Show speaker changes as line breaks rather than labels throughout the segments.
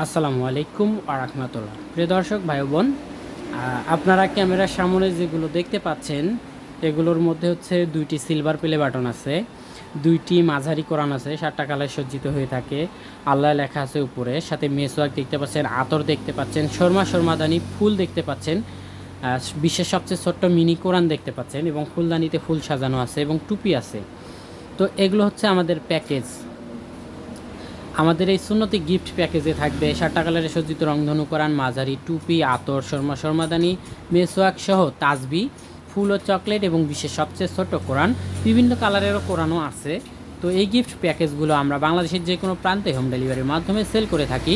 আসসালামু আলাইকুম আরহামতুল্লাহ প্রিয় দর্শক ভাই বোন আপনারা ক্যামেরার সামনে যেগুলো দেখতে পাচ্ছেন, এগুলোর মধ্যে হচ্ছে দুইটি সিলভার প্লে বাটন আছে, দুইটি মাঝারি কোরআন আছে, সাতটা কালার সজ্জিত হয়ে থাকে আল্লাহ লেখা আছে উপরে, সাথে মেসওয়াক দেখতে পাচ্ছেন, আতর দেখতে পাচ্ছেন, শর্মা শর্মাদানি ফুল দেখতে পাচ্ছেন বিশ্বের সবচেয়ে ছোট্ট মিনি কোরআন দেখতে পাচ্ছেন এবং ফুলদানিতে ফুল সাজানো আছে এবং টুপি আছে। তো এগুলো হচ্ছে আমাদের প্যাকেজ। আমাদের এই সুন্নতি গিফট প্যাকেজে থাকবে সাতটা কালারের সজ্জিত রংধনু, কোরআন, মাঝারি, টুপি, আতর, শর্মা, শর্মাদানি মেসোয়াক সহ তাজবি, ফুল ও চকলেট এবং বিশ্বের সবচেয়ে ছোট কোরআন। বিভিন্ন কালারেরও কোরআনও আছে। তো এই গিফট প্যাকেজগুলো আমরা বাংলাদেশের যে কোনো প্রান্তে হোম ডেলিভারির মাধ্যমে সেল করে থাকি।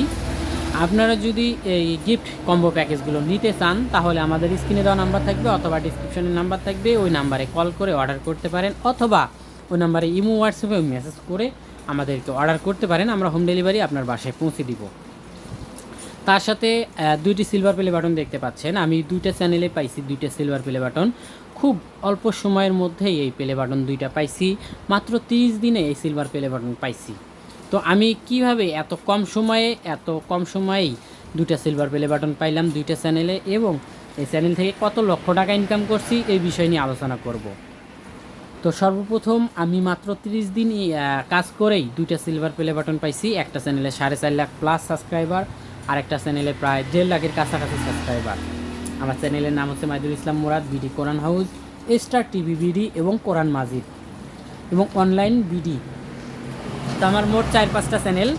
আপনারা যদি এই গিফট কম্বো প্যাকেজগুলো নিতে চান, তাহলে আমাদের স্ক্রিনে দেওয়া নাম্বার থাকবে অথবা ডিসক্রিপশনে নাম্বার থাকবে। ওই নাম্বারে কল করে অর্ডার করতে পারেন অথবা ওই নাম্বারে ইমো হোয়াটসঅ্যাপে মেসেজ করে আমাদেরকে অর্ডার করতে পারেন, আমরা হোম ডেলিভারি আপনার বাসায় পৌঁছে দিব। তার সাথে দুইটি সিলভার প্লে বাটন দেখতে পাচ্ছেন। আমি দুইটা চ্যানেলে পাইছি দুইটা সিলভার প্লে বাটন খুব অল্প সময়ের মধ্যেই এই প্লে বাটন দুইটা পাইছি। মাত্র তিরিশ দিনে এই সিলভার প্লে বাটন পাইছি। তো আমি কীভাবে এত কম সময়ে, এত কম সময়েই দুইটা সিলভার প্লে বাটন পাইলাম দুইটা চ্যানেলে এবং এই চ্যানেল থেকে কত লক্ষ টাকা ইনকাম করছি, এই বিষয় নিয়ে আলোচনা করব। তো সর্বপ্রথম আমি মাত্র তিরিশ দিন কাজ করেই দুইটা সিলভার প্লে বাটন পাইছি। একটা চ্যানেলে সাড়ে চার লাখ প্লাস সাবস্ক্রাইবার আর একটা চ্যানেলে প্রায় দেড় লাখের কাছাকাছি সাবস্ক্রাইবার আমার চ্যানেলের নাম হচ্ছে Maidul Islam Murad BD Quran house star TV BD এবং কোরআন মাজিদ এবং অনলাইন বিডি তো আমার মোট চার পাঁচটা চ্যানেল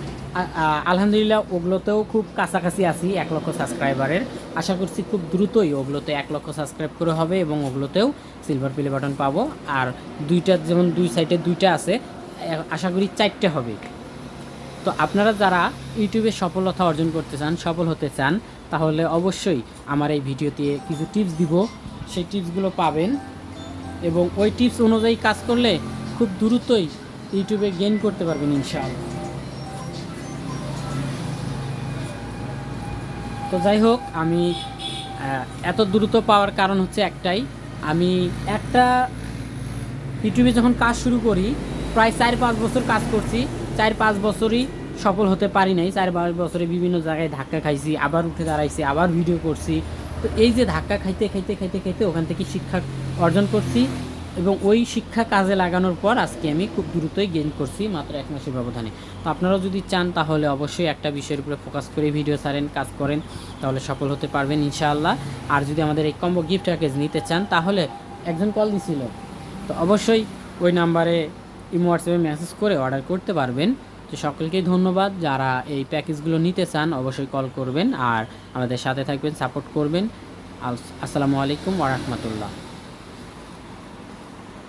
আলহামদুলিল্লাহ ওগুলোতেও খুব কাছাকাছি আছি, এক লক্ষ সাবস্ক্রাইবারের আশা করছি খুব দ্রুতই ওগুলোতে এক লক্ষ সাবস্ক্রাইব করে হবে এবং ওগুলোতেও সিলভার প্লে বাটন পাবো। আর দুইটা, যেমন দুই সাইডে দুইটা আছে আশা করি চারটে হবে। তো আপনারা যারা ইউটিউবে সফলতা অর্জন করতে চান, সফল হতে চান, তাহলে অবশ্যই আমার এই ভিডিওতে কিছু টিপস দিব। সেই টিপসগুলো পাবেন এবং ওই টিপস অনুযায়ী কাজ করলে খুব দ্রুতই ইউটিউবে গেইন করতে পারবেন ইনশাআল্লাহ। তো যাই হোক, আমি এত দ্রুত পাওয়ার কারণ হচ্ছে একটাই। আমি একটা ইউটিউবে যখন কাজ শুরু করি, প্রায় চার পাঁচ বছর কাজ করছি। চার পাঁচ বছরই সফল হতে পারি নাই। চার পাঁচ বছরে বিভিন্ন জায়গায় ধাক্কা খাইছি, আবার উঠে দাঁড়াইছি, আবার ভিডিও করছি। তো এই যে ধাক্কা খাইতে খাইতে খাইতে খাইতে ওখান থেকে শিক্ষা অর্জন করছি। এবং ওই শিক্ষা কাজে লাগানোর পর আজকে আমি খুব দ্রুতই গেইন করছি মাত্র এক মাসের ব্যবধানে। তো আপনারাও যদি চান তাহলে অবশ্যই একটা বিষয়ের উপরে ফোকাস করে ভিডিও ছাড়েন, কাজ করেন, তাহলে সফল হতে পারবেন ইনশাআল্লাহ। আর যদি আমাদের এই কম্বো গিফট প্যাকেজ নিতে চান তাহলে একজন কল দিছিল। তো অবশ্যই ওই নাম্বারে ইমো হোয়াটসঅ্যাপে মেসেজ করে অর্ডার করতে পারবেন। তো সকলকেই ধন্যবাদ। যারা এই প্যাকেজগুলো নিতে চান অবশ্যই কল করবেন আর আমাদের সাথে থাকবেন সাপোর্ট করবেন। আসসালামু আলাইকুম ওরহমতুল্লাহ